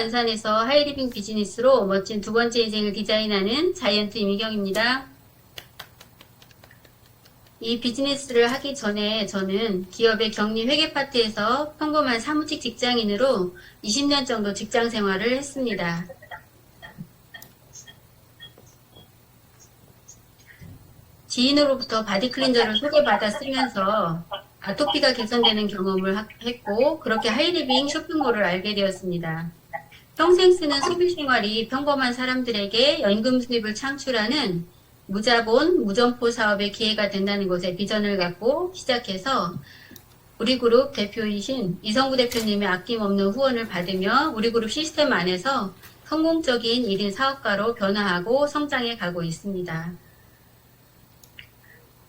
안산에서 하이리빙 비즈니스로 멋진 두 번째 인생을 디자인하는 자이언트 이미경입니다. 이 비즈니스를 하기 전에 저는 기업의 격리 회계 파트에서 평범한 사무직 직장인으로 20년 정도 직장 생활을 했습니다. 지인으로부터 바디 클린저를 소개받아 쓰면서 아토피가 개선되는 경험을 하- 했고 그렇게 하이리빙 쇼핑몰을 알게 되었습니다. 평생 쓰는 소비 생활이 평범한 사람들에게 연금 수입을 창출하는 무자본, 무점포 사업의 기회가 된다는 것에 비전을 갖고 시작해서 우리 그룹 대표이신 이성구 대표님의 아낌없는 후원을 받으며 우리 그룹 시스템 안에서 성공적인 1인 사업가로 변화하고 성장해 가고 있습니다.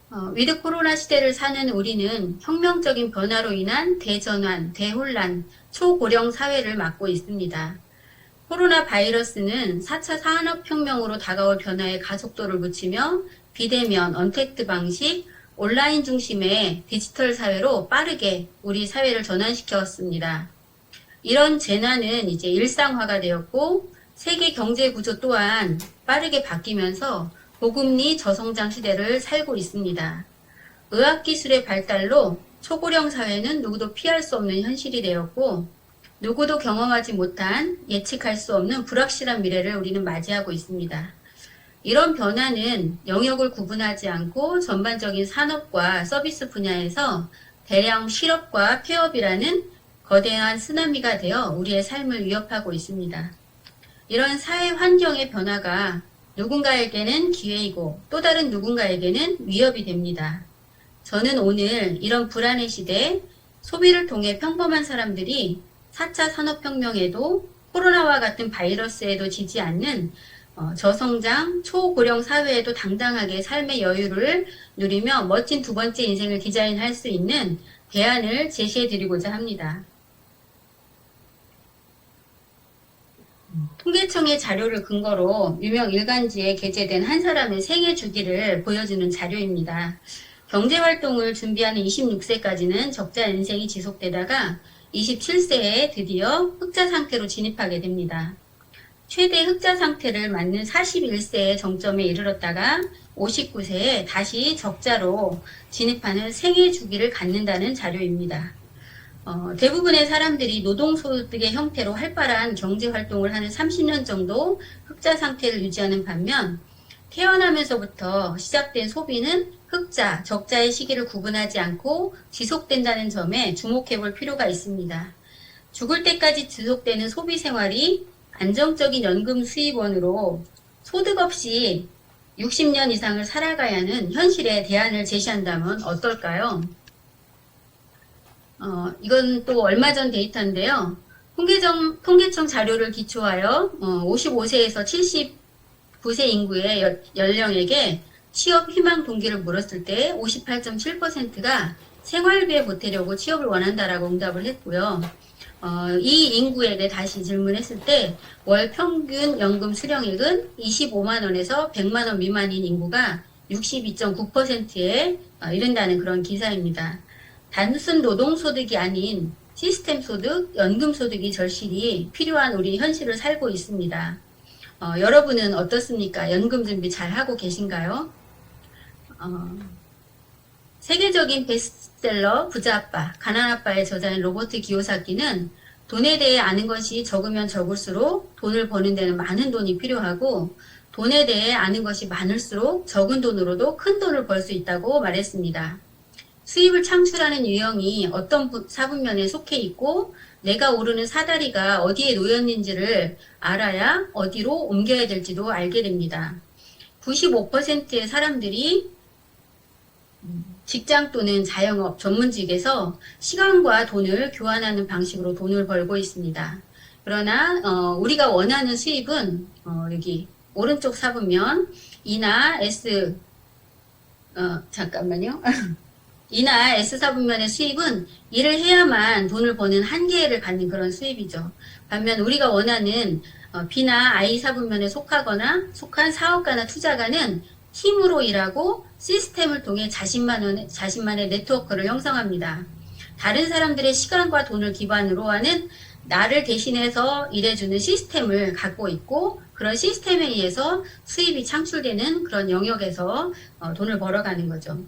어, 위드 코로나 시대를 사는 우리는 혁명적인 변화로 인한 대전환, 대혼란, 초고령 사회를 맞고 있습니다. 코로나 바이러스는 4차 산업혁명으로 다가올 변화에 가속도를 붙이며 비대면, 언택트 방식, 온라인 중심의 디지털 사회로 빠르게 우리 사회를 전환시켰습니다. 이런 재난은 이제 일상화가 되었고 세계 경제 구조 또한 빠르게 바뀌면서 고금리 저성장 시대를 살고 있습니다. 의학기술의 발달로 초고령 사회는 누구도 피할 수 없는 현실이 되었고 누구도 경험하지 못한 예측할 수 없는 불확실한 미래를 우리는 맞이하고 있습니다. 이런 변화는 영역을 구분하지 않고 전반적인 산업과 서비스 분야에서 대량 실업과 폐업이라는 거대한 쓰나미가 되어 우리의 삶을 위협하고 있습니다. 이런 사회 환경의 변화가 누군가에게는 기회이고 또 다른 누군가에게는 위협이 됩니다. 저는 오늘 이런 불안의 시대에 소비를 통해 평범한 사람들이 4차 산업혁명에도 코로나와 같은 바이러스에도 지지 않는 어, 저성장, 초고령 사회에도 당당하게 삶의 여유를 누리며 멋진 두 번째 인생을 디자인할 수 있는 대안을 제시해 드리고자 합니다. 통계청의 자료를 근거로 유명 일간지에 게재된 한 사람의 생애 주기를 보여주는 자료입니다. 경제활동을 준비하는 26세까지는 적자 인생이 지속되다가 27세에 드디어 흑자 상태로 진입하게 됩니다. 최대 흑자 상태를 맞는 41세의 정점에 이르렀다가 59세에 다시 적자로 진입하는 생애 주기를 갖는다는 자료입니다. 어, 대부분의 사람들이 노동소득의 형태로 활발한 경제활동을 하는 30년 정도 흑자 상태를 유지하는 반면 태어나면서부터 시작된 소비는 흑자, 적자의 시기를 구분하지 않고 지속된다는 점에 주목해 볼 필요가 있습니다. 죽을 때까지 지속되는 소비 생활이 안정적인 연금 수입원으로 소득 없이 60년 이상을 살아가야 하는 현실에 대안을 제시한다면 어떨까요? 어, 이건 또 얼마 전 데이터인데요. 통계청, 통계청 자료를 기초하여 어, 55세에서 79세 인구의 여- 연령에게 취업 희망 동기를 물었을 때 58.7%가 생활비에 보태려고 취업을 원한다라고 응답을 했고요. 어, 이 인구에게 다시 질문했을 때 월 평균 연금 수령액은 25만 원에서 100만 원 미만인 인구가 62.9%에 어, 이른다는 그런 기사입니다. 단순 노동소득이 아닌 시스템 소득, 연금 소득이 절실히 필요한 우리 현실을 살고 있습니다. 어, 여러분은 어떻습니까? 연금 준비 잘 하고 계신가요? 어, 세계적인 베스트셀러 부자 아빠, 가난 아빠의 저자인 로버트 기요사키는 돈에 대해 아는 것이 적으면 적을수록 돈을 버는 데는 많은 돈이 필요하고 돈에 대해 아는 것이 많을수록 적은 돈으로도 큰 돈을 벌 수 있다고 말했습니다. 수입을 창출하는 유형이 어떤 부- 사분면에 속해 있고 내가 오르는 사다리가 어디에 놓였는지를 알아야 어디로 옮겨야 될지도 알게 됩니다. 95%의 사람들이 직장 또는 자영업 전문직에서 시간과 돈을 교환하는 방식으로 돈을 벌고 있습니다. 그러나 어, 우리가 원하는 수입은 어, 여기 오른쪽 사분면 이나 S 어, 잠깐만요. 이나 S사 분면의 수입은 일을 해야만 돈을 버는 한계를 갖는 그런 수입이죠. 반면 우리가 원하는 어, B나 I사 분면에 속하거나 속한 사업가나 투자가는 팀으로 일하고 시스템을 통해 자신만의, 자신만의 네트워크를 형성합니다. 다른 사람들의 시간과 돈을 기반으로 하는 나를 대신해서 일해주는 시스템을 갖고 있고 그런 시스템에 의해서 수입이 창출되는 그런 영역에서 어, 돈을 벌어가는 거죠.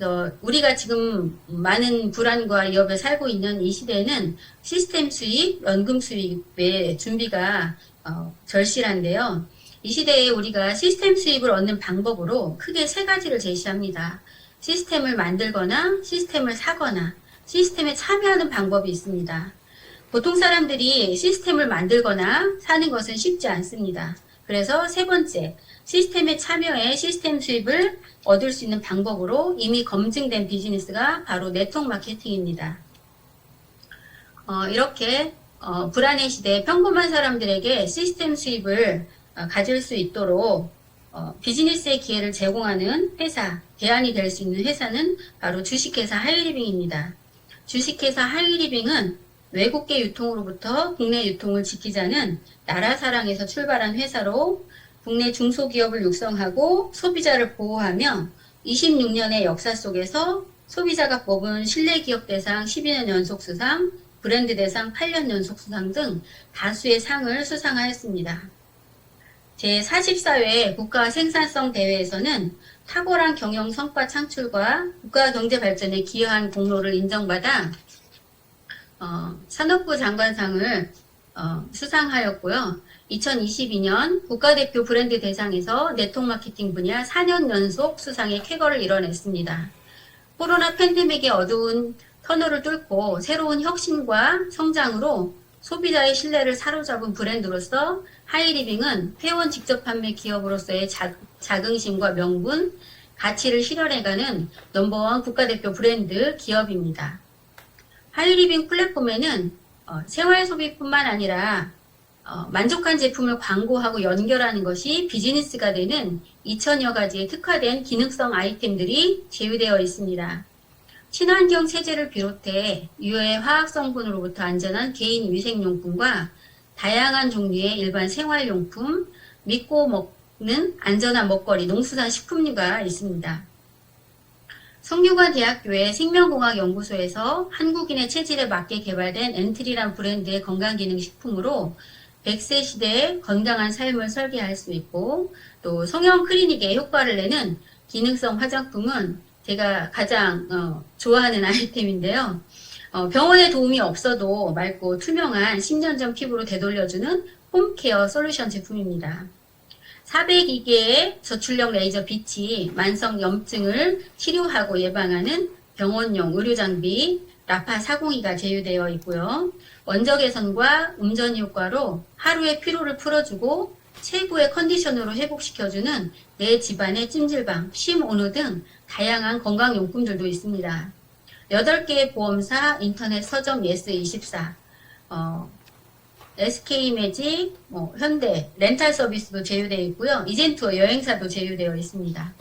그래서 우리가 지금 많은 불안과 위협에 살고 있는 이 시대에는 시스템 수입, 연금 수입의 준비가 어, 절실한데요. 이 시대에 우리가 시스템 수입을 얻는 방법으로 크게 세 가지를 제시합니다. 시스템을 만들거나 시스템을 사거나 시스템에 참여하는 방법이 있습니다. 보통 사람들이 시스템을 만들거나 사는 것은 쉽지 않습니다. 그래서 세 번째, 시스템에 참여해 시스템 수입을 얻을 수 있는 방법으로 이미 검증된 비즈니스가 바로 네트워크 마케팅입니다. 어, 이렇게 어, 불안의 시대에 평범한 사람들에게 시스템 수입을 어, 가질 수 있도록 어, 비즈니스의 기회를 제공하는 회사, 대안이 될 수 있는 회사는 바로 주식회사 하이리빙입니다. 주식회사 하이리빙은 외국계 유통으로부터 국내 유통을 지키자는 나라 사랑에서 출발한 회사로 국내 중소기업을 육성하고 소비자를 보호하며 26년의 역사 속에서 소비자가 뽑은 신뢰기업 대상 12년 연속 수상, 브랜드 대상 8년 연속 수상 등 다수의 상을 수상하였습니다. 제44회 국가 생산성 대회에서는 탁월한 경영 성과 창출과 국가 경제 발전에 기여한 공로를 인정받아 어, 산업부 장관상을 어, 수상하였고요. 2022년 국가대표 브랜드 대상에서 네트워크 마케팅 분야 4년 연속 수상의 쾌거를 이뤄냈습니다. 코로나 팬데믹의 어두운 터널을 뚫고 새로운 혁신과 성장으로 소비자의 신뢰를 사로잡은 브랜드로서 하이리빙은 회원 직접 판매 기업으로서의 자, 자긍심과 명분, 가치를 실현해가는 넘버원 국가대표 브랜드 기업입니다. 하이리빙 플랫폼에는 어, 생활 소비뿐만 아니라 어, 만족한 제품을 광고하고 연결하는 것이 비즈니스가 되는 2천여 가지의 특화된 기능성 아이템들이 제휴되어 있습니다. 친환경 세제를 비롯해 유해 화학 성분으로부터 안전한 개인 위생용품과 다양한 종류의 일반 생활용품, 믿고 먹는 안전한 먹거리, 농수산 식품류가 있습니다. 성균관 대학교의 생명공학 연구소에서 한국인의 체질에 맞게 개발된 엔트리란 브랜드의 건강기능식품으로 100세 시대에 건강한 삶을 설계할 수 있고 또 성형 클리닉에 효과를 내는 기능성 화장품은 제가 가장 어, 좋아하는 아이템인데요. 어, 병원에 도움이 없어도 맑고 투명한 10년 전 피부로 되돌려주는 홈케어 솔루션 제품입니다. 402개의 저출력 레이저 빛이 만성 염증을 치료하고 예방하는 병원용 의료 장비 라파 402가 제휴되어 있고요. 원적 개선과 음전 효과로 하루의 피로를 풀어주고 최고의 컨디션으로 회복시켜주는 내 집안의 찜질방, 쉼 온우 등 다양한 건강용품들도 있습니다. 8개의 보험사, 인터넷 서점 예스24, 어, SK매직, 뭐, 현대, 렌탈 서비스도 제휴되어 있고요. 이젠투어 여행사도 제휴되어 있습니다.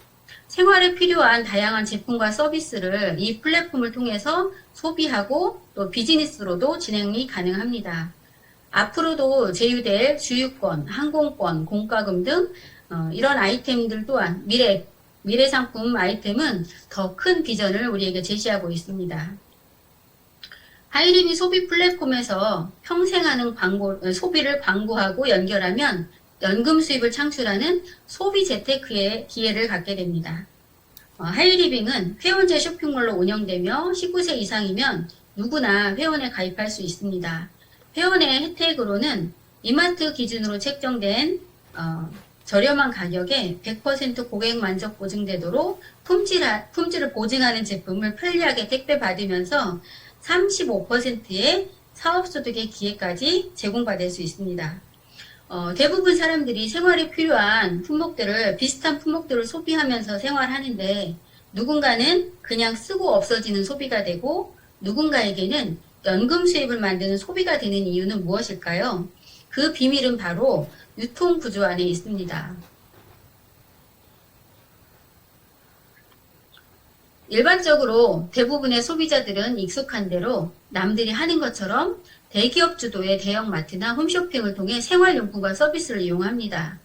생활에 필요한 다양한 제품과 서비스를 이 플랫폼을 통해서 소비하고 또 비즈니스로도 진행이 가능합니다. 앞으로도 제휴될 주유권, 항공권, 공과금 등 어, 이런 아이템들 또한 미래 미래 상품 아이템은 더 큰 비전을 우리에게 제시하고 있습니다. 하이리미 소비 플랫폼에서 평생하는 광고, 어, 소비를 광고하고 연결하면 연금 수입을 창출하는 소비 재테크의 기회를 갖게 됩니다. 어, 하이리빙은 회원제 쇼핑몰로 운영되며 19세 이상이면 누구나 회원에 가입할 수 있습니다. 회원의 혜택으로는 이마트 기준으로 책정된 어, 저렴한 가격에 100% 고객 만족 보증되도록 품질, 품질을 보증하는 제품을 편리하게 택배 받으면서 35%의 사업소득의 기회까지 제공받을 수 있습니다. 어, 대부분 사람들이 생활에 필요한 품목들을 비슷한 품목들을 소비하면서 생활하는데 누군가는 그냥 쓰고 없어지는 소비가 되고 누군가에게는 연금 수입을 만드는 소비가 되는 이유는 무엇일까요? 그 비밀은 바로 유통 구조 안에 있습니다. 일반적으로 대부분의 소비자들은 익숙한 대로 남들이 하는 것처럼 대기업 주도의 대형마트나 홈쇼핑을 통해 생활용품과 서비스를 이용합니다.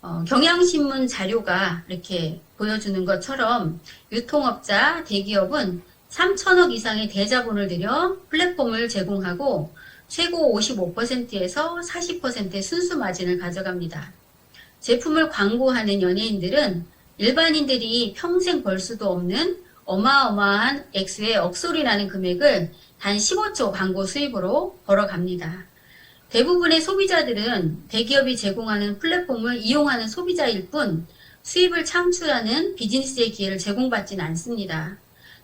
어, 경향신문 자료가 이렇게 보여주는 것처럼 유통업자, 대기업은 3천억 이상의 대자본을 들여 플랫폼을 제공하고 최고 55%에서 40%의 순수 마진을 가져갑니다. 제품을 광고하는 연예인들은 일반인들이 평생 벌 수도 없는 어마어마한 액수의 억소리 나는 금액을 단 15초 광고 수입으로 벌어갑니다. 대부분의 소비자들은 대기업이 제공하는 플랫폼을 이용하는 소비자일 뿐 수입을 창출하는 비즈니스의 기회를 제공받지는 않습니다.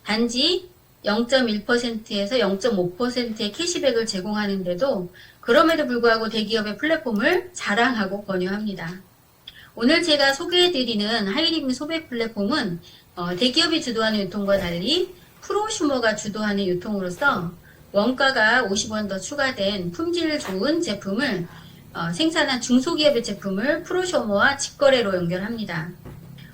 단지 0.1%에서 0.5%의 캐시백을 제공하는데도 그럼에도 불구하고 대기업의 플랫폼을 자랑하고 권유합니다. 오늘 제가 소개해드리는 하이리빙 소비 플랫폼은 어, 대기업이 주도하는 유통과 달리 프로슈머가 주도하는 유통으로서 원가가 50원 더 추가된 품질 좋은 제품을 어, 생산한 중소기업의 제품을 프로슈머와 직거래로 연결합니다.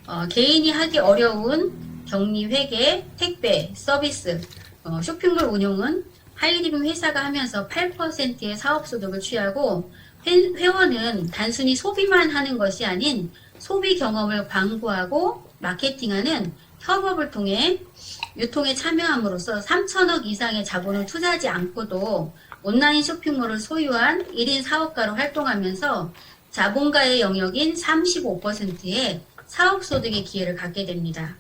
어, 개인이 하기 어려운 격리 회계, 택배, 서비스, 어, 쇼핑몰 운용은 하이리빙 회사가 하면서 8%의 사업소득을 취하고 회, 회원은 단순히 소비만 하는 것이 아닌 소비 경험을 광고하고 마케팅하는 협업을 통해 유통에 참여함으로써 3천억 이상의 자본을 투자하지 않고도 온라인 쇼핑몰을 소유한 1인 사업가로 활동하면서 자본가의 영역인 35%의 사업소득의 기회를 갖게 됩니다.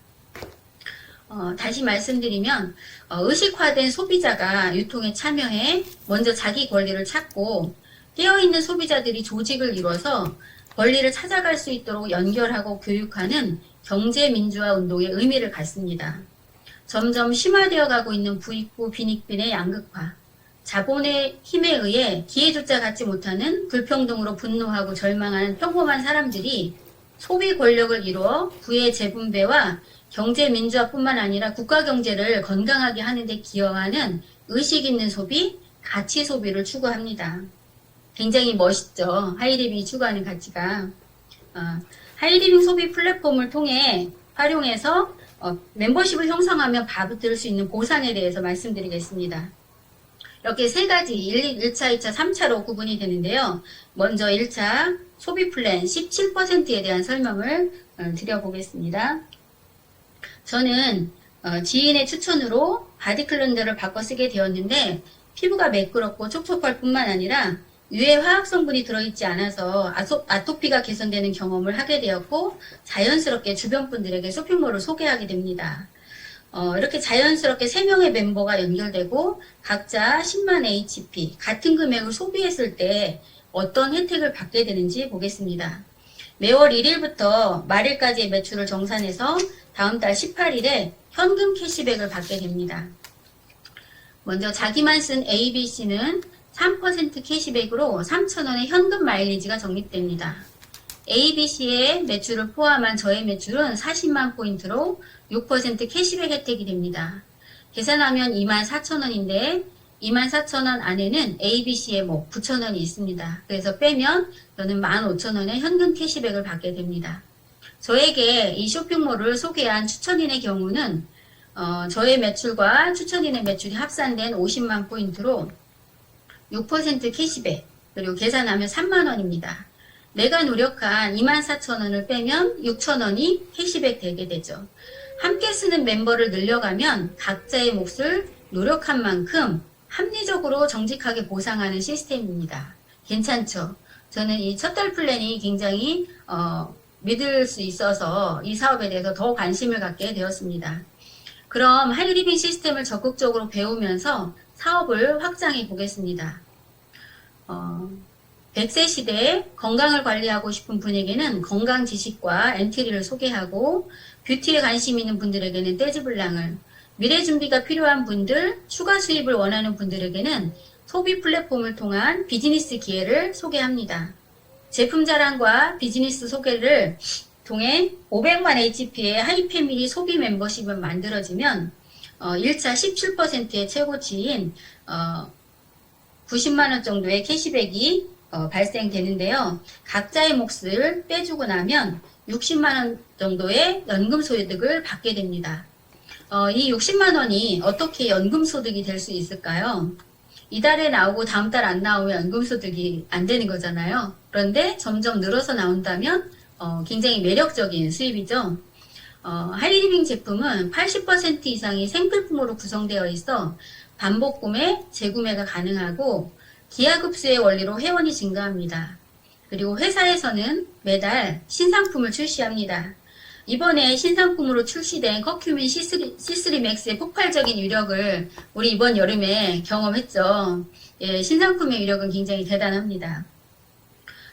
어, 다시 말씀드리면 어, 의식화된 소비자가 유통에 참여해 먼저 자기 권리를 찾고 깨어있는 소비자들이 조직을 이뤄서 권리를 찾아갈 수 있도록 연결하고 교육하는 경제민주화 운동의 의미를 갖습니다. 점점 심화되어 가고 있는 부익부 빈익빈의 양극화, 자본의 힘에 의해 기회조차 갖지 못하는 불평등으로 분노하고 절망하는 평범한 사람들이 소비 권력을 이루어 부의 재분배와 경제 민주화뿐만 아니라 국가 경제를 건강하게 하는 데 기여하는 의식 있는 소비, 가치 소비를 추구합니다. 굉장히 멋있죠. 하이리빙이 추구하는 가치가. 어, 하이리빙 소비 플랫폼을 통해 활용해서 어, 멤버십을 형성하면 받을 수 있는 보상에 대해서 말씀드리겠습니다. 이렇게 세 가지 1, 1차, 2차, 3차로 구분이 되는데요. 먼저 1차 소비 플랜 17%에 대한 설명을 어, 드려보겠습니다. 저는 어, 지인의 추천으로 바디 클렌저를 바꿔 쓰게 되었는데 피부가 매끄럽고 촉촉할 뿐만 아니라 유해 화학 성분이 들어있지 않아서 아소, 아토 피가 개선되는 경험을 하게 되었고 자연스럽게 주변 분들에게 쇼핑몰을 소개하게 됩니다. 어, 이렇게 자연스럽게 3명의 멤버가 연결되고 각자 10만 HP 같은 금액을 소비했을 때 어떤 혜택을 받게 되는지 보겠습니다. 매월 1일부터 말일까지의 매출을 정산해서 다음 달 18일에 현금 캐시백을 받게 됩니다. 먼저 자기만 쓴 ABC는 3% 캐시백으로 3,000원의 현금 마일리지가 적립됩니다. ABC의 매출을 포함한 저의 매출은 40만 포인트로 6% 캐시백 혜택이 됩니다. 계산하면 24,000원인데 24,000원 안에는 ABC에 뭐 9,000원이 있습니다. 그래서 빼면 저는 15,000원의 현금 캐시백을 받게 됩니다. 저에게 이 쇼핑몰을 소개한 추천인의 경우는 어, 저의 매출과 추천인의 매출이 합산된 50만 포인트로 6% 캐시백 그리고 계산하면 3만원입니다. 내가 노력한 24,000원을 빼면 6,000원이 캐시백 되게 되죠. 함께 쓰는 멤버를 늘려가면 각자의 몫을 노력한 만큼 합리적으로 정직하게 보상하는 시스템입니다. 괜찮죠? 저는 이 첫 달 플랜이 굉장히 어, 믿을 수 있어서 이 사업에 대해서 더 관심을 갖게 되었습니다. 그럼 하이리빙 시스템을 적극적으로 배우면서 사업을 확장해 보겠습니다. 어, 100세 시대에 건강을 관리하고 싶은 분에게는 건강 지식과 엔트리를 소개하고 뷰티에 관심 있는 분들에게는 떼즈블랑을 미래 준비가 필요한 분들, 추가 수입을 원하는 분들에게는 소비 플랫폼을 통한 비즈니스 기회를 소개합니다. 제품 자랑과 비즈니스 소개를 통해 500만 HP의 하이패밀리 소비 멤버십을 만들어지면 어, 1차 17%의 최고치인 어, 90만원 정도의 캐시백이 어, 발생되는데요. 각자의 몫을 빼주고 나면 60만원 정도의 연금 소득을 받게 됩니다. 어, 이 60만원이 어떻게 연금 소득이 될 수 있을까요? 이달에 나오고 다음 달 안 나오면 연금 소득이 안 되는 거잖아요. 그런데 점점 늘어서 나온다면 어, 굉장히 매력적인 수입이죠. 어, 하이리빙 제품은 80% 이상이 생필품으로 구성되어 있어 반복 구매, 재구매가 가능하고 기하급수의 원리로 회원이 증가합니다. 그리고 회사에서는 매달 신상품을 출시합니다. 이번에 신상품으로 출시된 커큐민 C3, C3 맥스의 폭발적인 위력을 우리 이번 여름에 경험했죠. 예, 신상품의 위력은 굉장히 대단합니다.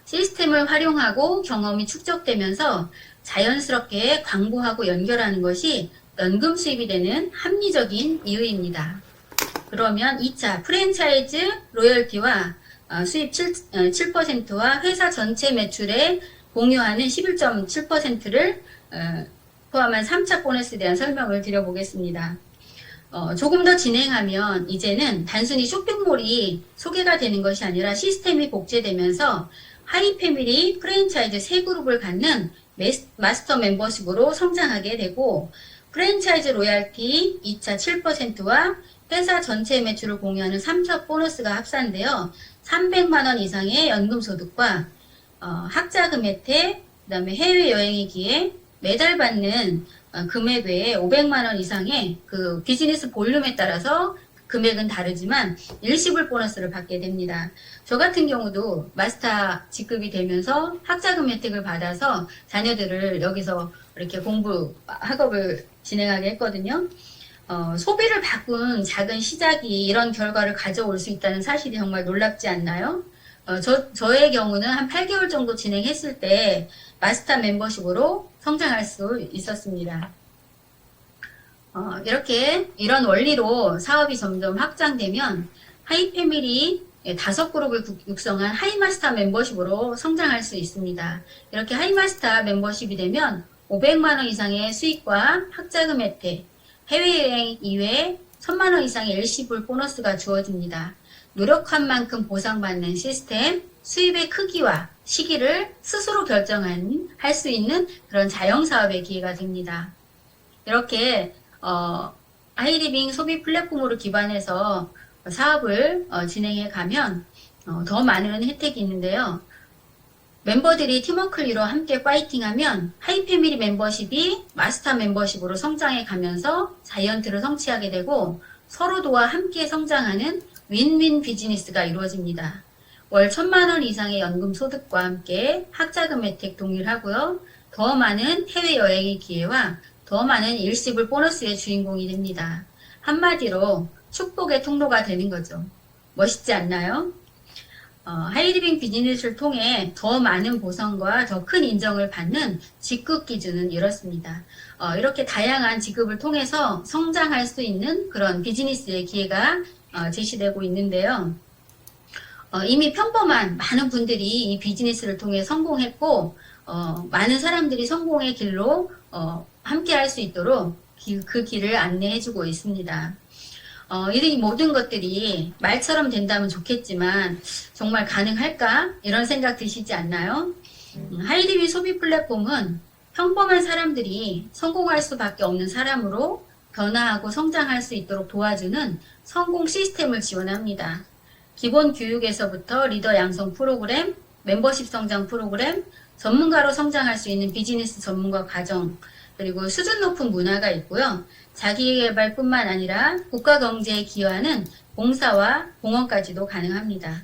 시스템을 활용하고 경험이 축적되면서 자연스럽게 광고하고 연결하는 것이 연금 수입이 되는 합리적인 이유입니다. 그러면 2차 프랜차이즈 로열티와 어, 수입 7, 7%와 회사 전체 매출에 공유하는 11.7%를 어, 포함한 3차 보너스에 대한 설명을 드려보겠습니다. 어, 조금 더 진행하면 이제는 단순히 쇼핑몰이 소개가 되는 것이 아니라 시스템이 복제되면서 하이패밀리 프랜차이즈 세 그룹을 갖는 마스터 멤버십으로 성장하게 되고 프랜차이즈 로얄티 2차 7%와 회사 전체 매출을 공유하는 3차 보너스가 합산되어 300만 원 이상의 연금 소득과 어, 학자금 혜택, 그다음에 해외 여행의 기회, 매달 받는 어, 금액 외에 500만 원 이상의 그 비즈니스 볼륨에 따라서 금액은 다르지만 일시불 보너스를 받게 됩니다. 저 같은 경우도 마스터 직급이 되면서 학자금 혜택을 받아서 자녀들을 여기서 이렇게 공부 학업을 진행하게 했거든요. 어, 소비를 바꾼 작은 시작이 이런 결과를 가져올 수 있다는 사실이 정말 놀랍지 않나요? 어, 저, 저의 경우는 한 8개월 정도 진행했을 때 마스터 멤버십으로 성장할 수 있었습니다. 어, 이렇게 이런 원리로 사업이 점점 확장되면 하이 패밀리 예, 다섯 그룹을 구- 육성한 하이마스터 멤버십으로 성장할 수 있습니다. 이렇게 하이마스터 멤버십이 되면 500만 원 이상의 수익과 학자금 혜택, 해외여행 이외에 1000만 원 이상의 일시불 보너스가 주어집니다. 노력한 만큼 보상받는 시스템, 수입의 크기와 시기를 스스로 결정한 할수 있는 그런 자영 사업의 기회가 됩니다. 이렇게 어, 하이리빙 소비 플랫폼으로 기반해서 사업을 어, 진행해 가면 어, 더 많은 혜택이 있는데요. 멤버들이 팀워크를 이뤄 함께 파이팅하면 하이패밀리 멤버십이 마스터 멤버십으로 성장해 가면서 자이언트를 성취하게 되고 서로 도와 함께 성장하는 윈윈 비즈니스가 이루어집니다. 월 천만 원 이상의 연금 소득과 함께 학자금 혜택 동일하고요. 더 많은 해외 여행의 기회와 더 많은 일시불 보너스의 주인공이 됩니다. 한마디로 축복의 통로가 되는 거죠. 멋있지 않나요? 어, 하이리빙 비즈니스를 통해 더 많은 보상과 더 큰 인정을 받는 직급 기준은 이렇습니다. 어, 이렇게 다양한 직급을 통해서 성장할 수 있는 그런 비즈니스의 기회가 어, 제시되고 있는데요. 어, 이미 평범한 많은 분들이 이 비즈니스를 통해 성공했고, 어, 많은 사람들이 성공의 길로 어, 함께 할 수 있도록 기- 그 길을 안내해 주고 있습니다. 어, 이 모든 것들이 말처럼 된다면 좋겠지만 정말 가능할까? 이런 생각 드시지 않나요? 음, 하이리비 소비 플랫폼은 평범한 사람들이 성공할 수밖에 없는 사람으로 변화하고 성장할 수 있도록 도와주는 성공 시스템을 지원합니다. 기본 교육에서부터 리더 양성 프로그램, 멤버십 성장 프로그램, 전문가로 성장할 수 있는 비즈니스 전문가 과정, 그리고 수준 높은 문화가 있고요. 자기개발뿐만 아니라 국가 경제에 기여하는 봉사와 공헌까지도 가능합니다.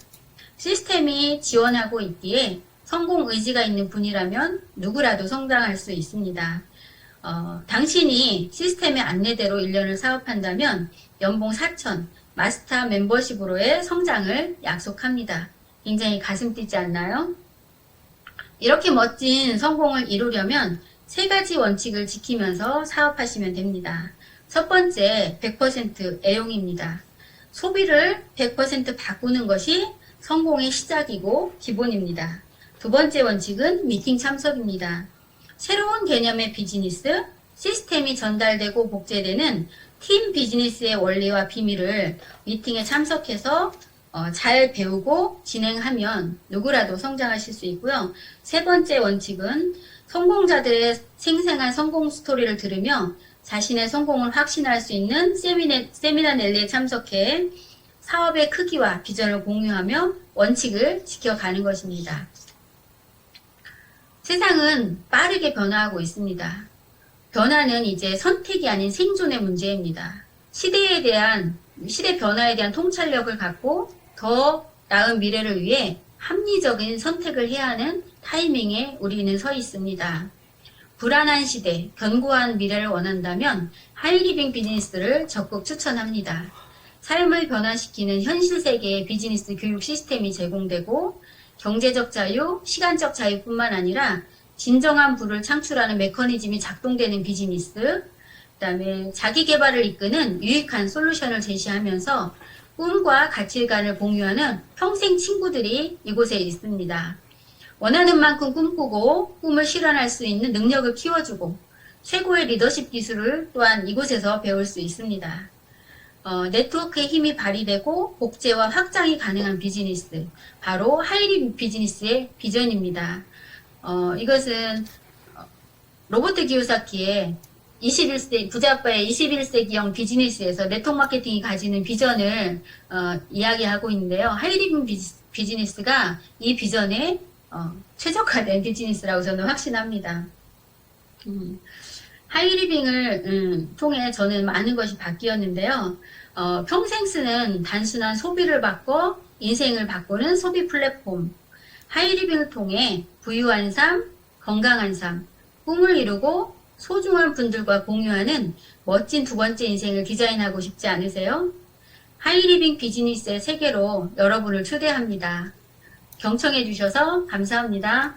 시스템이 지원하고 있기에 성공 의지가 있는 분이라면 누구라도 성장할 수 있습니다. 어, 당신이 시스템의 안내대로 1년을 사업한다면 연봉 4천, 마스터 멤버십으로의 성장을 약속합니다. 굉장히 가슴 뛰지 않나요? 이렇게 멋진 성공을 이루려면 세 가지 원칙을 지키면서 사업하시면 됩니다. 첫 번째, 100% 애용입니다. 소비를 100% 바꾸는 것이 성공의 시작이고 기본입니다. 두 번째 원칙은 미팅 참석입니다. 새로운 개념의 비즈니스, 시스템이 전달되고 복제되는 팀 비즈니스의 원리와 비밀을 미팅에 참석해서 어, 잘 배우고 진행하면 누구라도 성장하실 수 있고요. 세 번째 원칙은 성공자들의 생생한 성공 스토리를 들으며 자신의 성공을 확신할 수 있는 세미네, 세미나 랠리에 참석해 사업의 크기와 비전을 공유하며 원칙을 지켜가는 것입니다. 세상은 빠르게 변화하고 있습니다. 변화는 이제 선택이 아닌 생존의 문제입니다. 시대에 대한, 시대 변화에 대한 통찰력을 갖고 더 나은 미래를 위해 합리적인 선택을 해야 하는 타이밍에 우리는 서 있습니다. 불안한 시대, 견고한 미래를 원한다면 하이리빙 비즈니스를 적극 추천합니다. 삶을 변화시키는 현실 세계의 비즈니스 교육 시스템이 제공되고 경제적 자유, 시간적 자유뿐만 아니라 진정한 부를 창출하는 메커니즘이 작동되는 비즈니스, 그다음에 자기 개발을 이끄는 유익한 솔루션을 제시하면서 꿈과 가치관을 공유하는 평생 친구들이 이곳에 있습니다. 원하는 만큼 꿈꾸고 꿈을 실현할 수 있는 능력을 키워주고 최고의 리더십 기술을 또한 이곳에서 배울 수 있습니다. 어, 네트워크의 힘이 발휘되고 복제와 확장이 가능한 비즈니스, 바로 하이리 비즈니스의 비전입니다. 어, 이것은 어, 로버트 기요사키의 21세기 부자아빠의 21세기형 비즈니스에서 네트워크 마케팅이 가지는 비전을 어, 이야기하고 있는데요. 하이리빙 비즈- 비즈니스가 이 비전에 어, 최적화된 비즈니스라고 저는 확신합니다. 음, 하이리빙을 음, 통해 저는 많은 것이 바뀌었는데요. 어, 평생 쓰는 단순한 소비를 바꿔 인생을 바꾸는 소비 플랫폼. 하이리빙을 통해 부유한 삶, 건강한 삶, 꿈을 이루고 소중한 분들과 공유하는 멋진 두 번째 인생을 디자인하고 싶지 않으세요? 하이리빙 비즈니스의 세계로 여러분을 초대합니다. 경청해 주셔서 감사합니다.